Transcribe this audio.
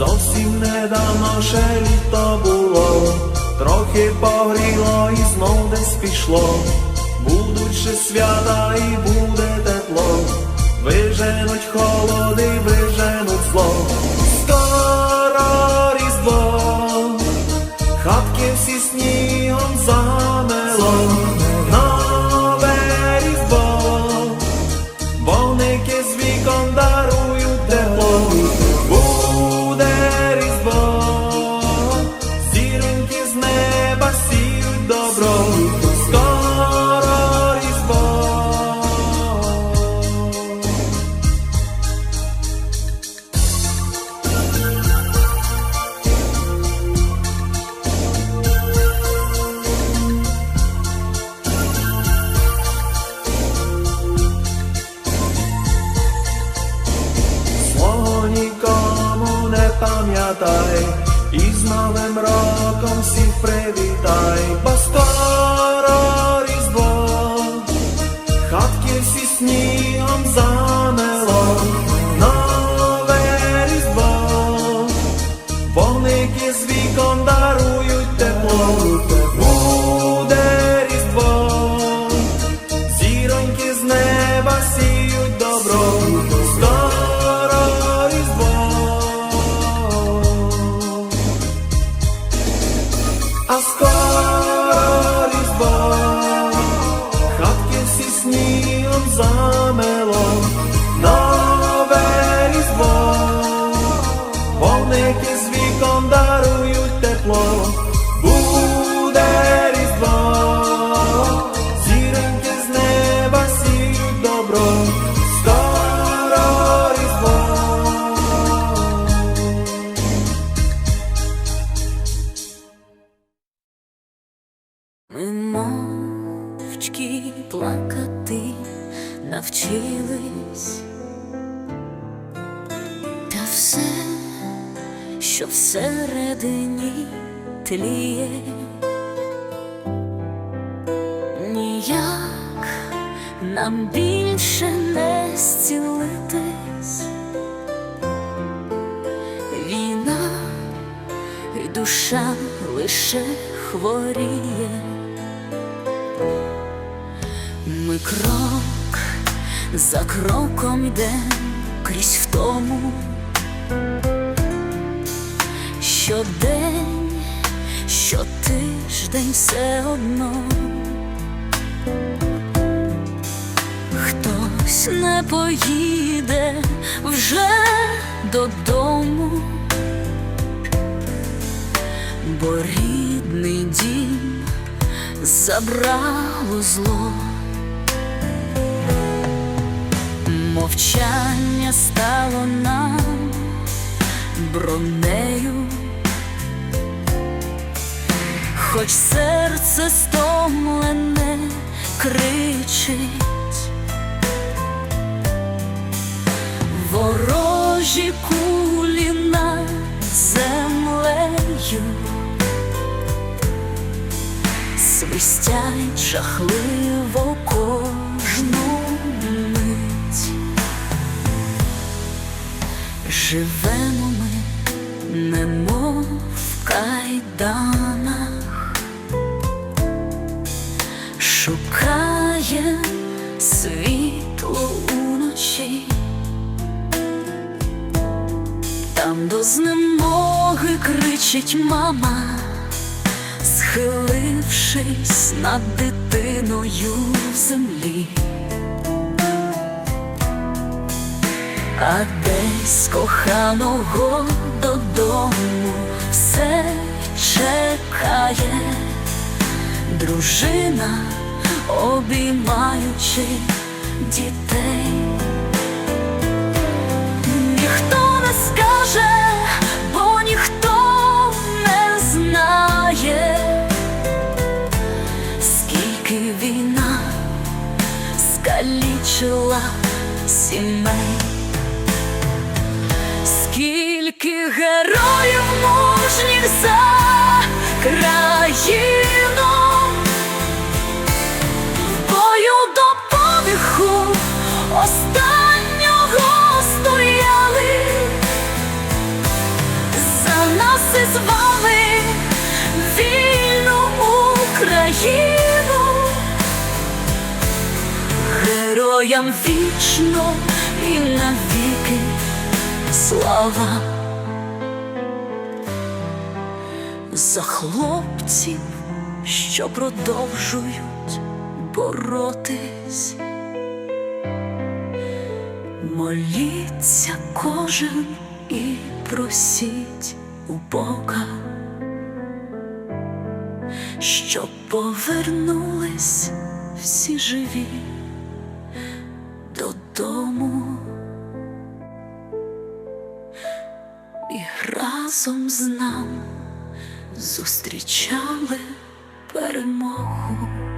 Зовсім недавно ще літо було, трохи погріло і знов десь пішло. Будуть ще свята і буде тепло, виженуть холоди, виженуть зло. Скоро різдво, хатки всі снігом замело, Новим роком всіх привітай, бо скоро різдво, хатки всі снігом замело, нове різдво, вогники з вікон замело, нове різдво, вогники з вікон дарують тепло, буде різдво, зіроньки з неба сіють добро, скоро різдво. Ми мовчки плакати навчились, та все, що всередині тліє, ніяк нам більше не зцілитись. Війна і душа лише хворіє. Ми крок за кроком йдем крізь втому. Щодень, щотиждень все одно. Хтось не поїде вже додому бо рідний дім забрало зло. Мовчання стало нам бронею, хоч серце стомлене кричить. Ворожі кулі над землею свистять жахливо шукає світло уночі. Там до знемоги кричить мама, схилившись над дитиною землі. А десь коханого додому все чекає, дружина, обіймаючи дітей. Ніхто не скаже, бо ніхто не знає, скільки війна скалічила сімей, скільки героїв мужніх за країну, серці з вами вільну Україну, героям вічно і навіки слава за хлопців, що продовжують боротись. Моліться кожен і просіть у Бога, щоб повернулись всі живі додому і разом з нами зустрічали перемогу.